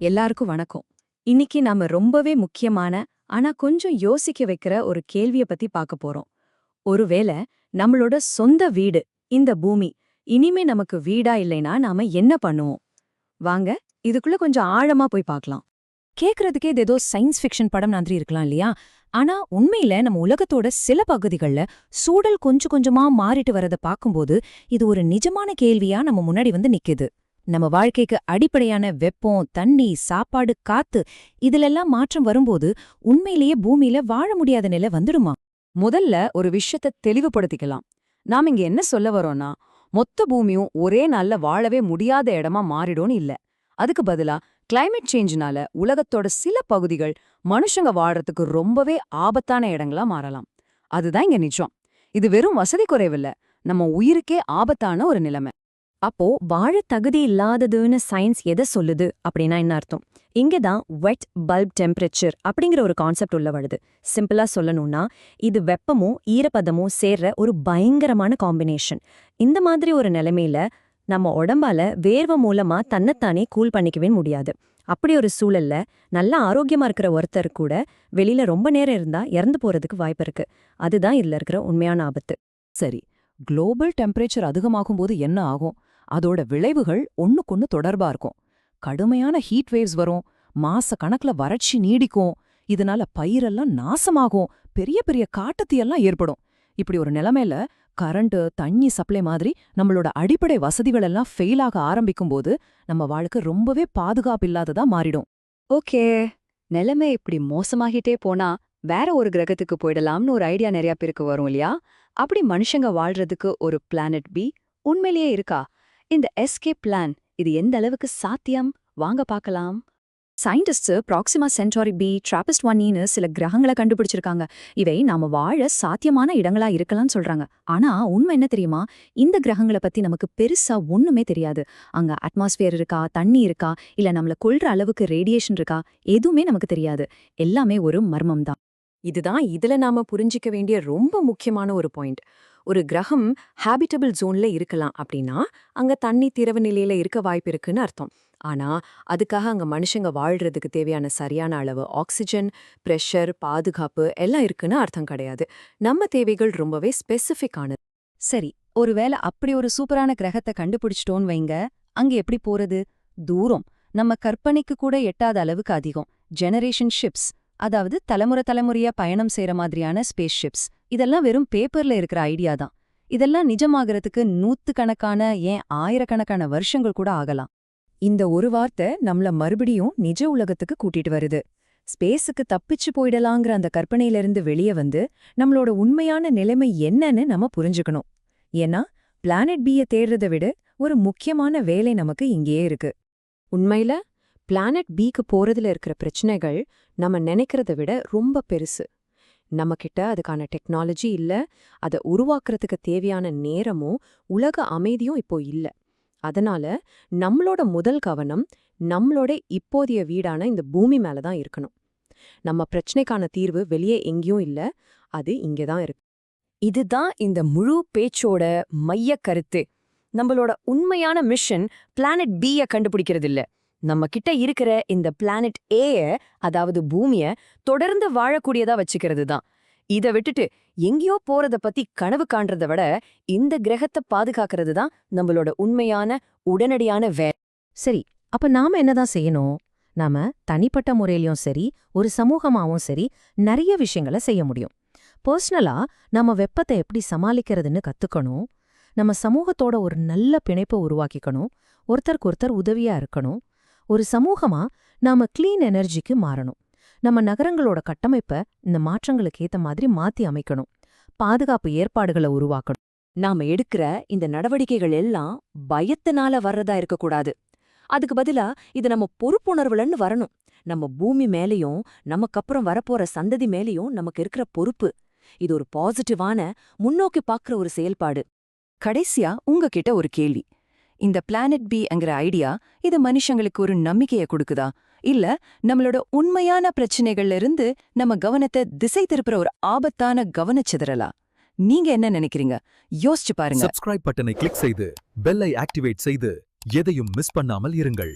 எல்லாருக்கும் வணக்கம். இன்னைக்கு நாம ரொம்பவே முக்கியமான ஆனா கொஞ்சம் யோசிக்க வைக்கிற ஒரு கேள்விய பத்தி பார்க்க போறோம். ஒருவேளை நம்மளோட சொந்த வீடு இந்த பூமி இனிமே நமக்கு வீடா இல்லைனா நாம என்ன பண்ணுவோம்? வாங்க இதுக்குள்ள கொஞ்சம் ஆழமா போய் பார்க்கலாம். கேக்குறதுக்கே இது ஏதோ சயின்ஸ் ஃபிக்ஷன் படம் மாதிரி இருக்கலாம் இல்லையா? ஆனா உண்மையில நம்ம உலகத்தோட சில பகுதிகள்ல சூழல் கொஞ்சம் கொஞ்சமா மாறிட்டு வரதை பார்க்கும்போது இது ஒரு நிஜமான கேள்வியா நம்ம முன்னாடி வந்து நிக்குது. நம்ம வாழ்க்கைக்கு அடிப்படையான வெப்பம் தண்ணி சாப்பாடு காத்து இதிலெல்லாம் மாற்றம் வரும்போது உண்மையிலேயே பூமியில வாழ முடியாத நிலை வந்துடுமா? முதல்ல ஒரு விஷயத்த தெளிவுபடுத்திக்கலாம். நாம இங்க என்ன சொல்ல வரோம்னா மொத்த பூமியும் ஒரே நாள்ல வாழவே முடியாத இடமா மாறிடும்னு இல்ல. அதுக்கு பதிலா கிளைமேட் சேஞ்ச்னால உலகத்தோட சில பகுதிகள் மனுஷங்க வாழறதுக்கு ரொம்பவே ஆபத்தான இடங்களா மாறலாம். அதுதான் இங்க நிஜம். இது வெறும் வசதி குறைவில்ல. நம்ம உயிருக்கே ஆபத்தான ஒரு நிலைமை. அப்போ வாழ தகுதி இல்லாததுன்னு சயின்ஸ் எதை சொல்லுது அப்படின்னா என்ன அர்த்தம்? இங்க தான் வெட் பல்ப் டெம்பரேச்சர் அப்படிங்கிற ஒரு கான்செப்ட் உள்ள வருது. சிம்பிளா சொல்லணும்னா இது வெப்பமும் ஈரப்பதமும் சேர்ற ஒரு பயங்கரமான காம்பினேஷன் இந்த மாதிரி ஒரு நிலைமையில நம்ம உடம்பால வேர்வை மூலமா தன்னைத்தானே கூல் பண்ணிக்கவே முடியாது. அப்படி ஒரு சூழல்ல நல்ல ஆரோக்கியமா இருக்கிற ஒருத்தர் கூட வெளியில ரொம்ப நேரம் இருந்தா இறந்து போறதுக்கு வாய்ப்பு இருக்கு. அதுதான் இதுல இருக்கிற உண்மையான ஆபத்து. சரி குளோபல் டெம்பரேச்சர் அதிகமாகும்போது என்ன ஆகும்? அதோட விளைவுகள் ஒண்ணுக்கொன்னு தொடர்பா இருக்கும். கடுமையான ஹீட் வேவ்ஸ் வரும் மாச கணக்குல வறட்சி நீடிக்கும் இதனால பயிரெல்லாம் நாசமாகும் பெரிய பெரிய காட்டுத்தீயெல்லாம் ஏற்படும். இப்படி ஒரு நிலைமையில கரண்ட் தண்ணி சப்ளை மாதிரி நம்மளோட அடிப்படை வசதிகள் எல்லாம் ஃபெயில் ஆக ஆரம்பிக்கும்போது நம்ம வாழ்க்கை ரொம்பவே பாதுகாப்பில்லாததா மாறிடும். ஓகே நிலைமை இப்படி மோசமாகிட்டே போனா வேற ஒரு கிரகத்துக்கு போயிடலாம்னு ஒரு ஐடியா நிறைய பேருக்கு வரும் இல்லையா? அப்படி மனுஷங்க வாழ்றதுக்கு ஒரு பிளானட் பி உண்மையிலேயே இருக்கா? இந்த எஸ்கே பிளான் இது எந்த அளவுக்கு சாத்தியம்? வாங்க பார்க்கலாம். Scientist Proxima Centauri B Trappist ஒன்னின்னு சில கிரகங்களை கண்டுபிடிச்சிருக்காங்க. இவை நாம வாழ சாத்தியமான இடங்களா இருக்கலாம்னு சொல்றாங்க. ஆனா உண்மை என்ன தெரியுமா? இந்த கிரகங்களை பத்தி நமக்கு பெருசா ஒண்ணுமே தெரியாது. அங்க அட்மாஸ்பியர் இருக்கா தண்ணி இருக்கா இல்ல நம்மள கொல்ற அளவுக்கு ரேடியேஷன் இருக்கா எதுவுமே நமக்கு தெரியாது. எல்லாமே ஒரு மர்மம் தான் இதுதான் இதுல நாம புரிஞ்சிக்க வேண்டிய ரொம்ப முக்கியமான ஒரு பாயிண்ட் ஒரு கிரகம் ஹேபிட்டபிள் ஜோன்ல இருக்கலாம் அப்படின்னா அங்க தண்ணி திரவ நிலையில இருக்க வாய்ப்பு இருக்குன்னு அர்த்தம். ஆனா அதுக்காக அங்க மனுஷங்க வாழ்றதுக்கு தேவையான சரியான அளவு ஆக்சிஜன் பிரஷர் பாதுகாப்பு எல்லாம் இருக்குன்னு அர்த்தம் கிடையாது. நம்ம தேவைகள் ரொம்பவே ஸ்பெசிஃபிக்கானது சரி ஒருவேளை அப்படி ஒரு சூப்பரான கிரகத்தை கண்டுபிடிச்சிட்டோன்னு வைங்க. அங்க எப்படி போறது? தூரம். நம்ம கற்பனைக்கு கூட எட்டாத அளவுக்கு அதிகம். ஜெனரேஷன் ஷிப்ஸ் அதாவது தலைமுறை தலைமுறையா பயணம் செய்யற மாதிரியான ஸ்பேஸ் ஷிப்ஸ் இதெல்லாம் வெறும் பேப்பர்ல இருக்கிற ஐடியா தான். இதெல்லாம் நிஜமாகறதுக்கு நூத்துக்கணக்கான ஏன் ஆயிரக்கணக்கான வருஷங்கள் கூட ஆகலாம். இந்த ஒரு வார்த்தை நம்மள மறுபடியும் நிஜ உலகத்துக்கு கூட்டிட்டு வருது. ஸ்பேஸுக்கு தப்பிச்சு போயிடலாங்கிற அந்த கற்பனையிலிருந்து வெளியே வந்து நம்மளோட உண்மையான நிலைமை என்னன்னு நம்ம புரிஞ்சுக்கணும். ஏன்னா பிளானட் பிய தேடுறதை விட ஒரு முக்கியமான வேலை நமக்கு இங்கேயே இருக்கு. உண்மையில பிளானட் பிக்கு போறதுல இருக்கிற பிரச்சனைகள் நம்ம நினைக்கிறத விட ரொம்ப பெருசு. நம்மக்கிட்ட அதுக்கான டெக்னாலஜி இல்ல அதை உருவாக்குறதுக்கு தேவையான நேரமும் உலக அமைதியும் இப்போ இல்ல. அதனால நம்மளோட முதல் கவனம் நம்மளோட இப்போதைய வீடான இந்த பூமி மேல தான் இருக்கணும். நம்ம பிரச்சனைக்கான தீர்வு வெளியே எங்கேயும் இல்ல அது இங்கே தான் இருக்கு. இதுதான் இந்த முழு பேச்சோட மைய கருத்து. நம்மளோட உண்மையான மிஷன் பிளானட் பிய கண்டுபிடிக்கிறது இல்ல நம்ம கிட்ட இருக்கிற இந்த பிளானட் ஏய அதாவது பூமிய தொடர்ந்து வாழக்கூடியதா வச்சுக்கிறது தான் இத விட்டுட்டு எங்கேயோ போறத பத்தி கனவு காண்றத விட இந்த கிரகத்தை பாதுகாக்கிறது தான் நம்மளோட உண்மையான உடனடியான வே சரி அப்ப நாம என்னதான் செய்யணும்? நாம தனிப்பட்ட முறையிலயும் சரி ஒரு சமூகமாவும் சரி நிறைய விஷயங்களை செய்ய முடியும். பர்சனலா நம்ம வெப்பத்தை எப்படி சமாளிக்கிறதுன்னு கத்துக்கணும். நம்ம சமூகத்தோட ஒரு நல்ல பிணைப்பை உருவாக்கிக்கணும். ஒருத்தருக்கு ஒருத்தர் உதவியா இருக்கணும். ஒரு சமூகமா நாம கிளீன் எனர்ஜிக்கு மாறணும். நம்ம நகரங்களோட கட்டமைப்ப இந்த மாற்றங்களுக்கு ஏத்த மாதிரி மாத்தி அமைக்கணும். பாதுகாப்பு ஏற்பாடுகளை உருவாக்கணும். நாம எடுக்கிற இந்த நடவடிக்கைகள் எல்லாம் பயத்தினால வர்றதா இருக்கக்கூடாது. அதுக்கு பதிலா இது நம்ம பொறுப்புணர்வுலன்னு வரணும். நம்ம பூமி மேலயும் நமக்கப்புறம் வரப்போற சந்ததி மேலயும் நமக்கு இருக்கிற பொறுப்பு. இது ஒரு பாசிட்டிவான முன்னோக்கி பார்க்கற ஒரு செயல்பாடு. கடைசியா உங்ககிட்ட ஒரு கேள்வி. இந்த பிளானட் பிங்கிற ஐடியா இது மனுஷங்களுக்கு ஒரு நம்பிக்கைய கொடுக்குதா? இல்ல நம்மளோட உண்மையான பிரச்சனைகள்ல இருந்து நம்ம கவனத்தை திசை திருப்புற ஒரு ஆபத்தான கவனச்சிதறலா நீங்க என்ன நினைக்கிறீங்க? யோசிச்சு பாருங்க. சப்ஸ்கிரைப் பட்டனை கிளிக் செய்து பெல்லை ஆக்டிவேட் செய்து எதையும் மிஸ் பண்ணாமல் இருங்கள்.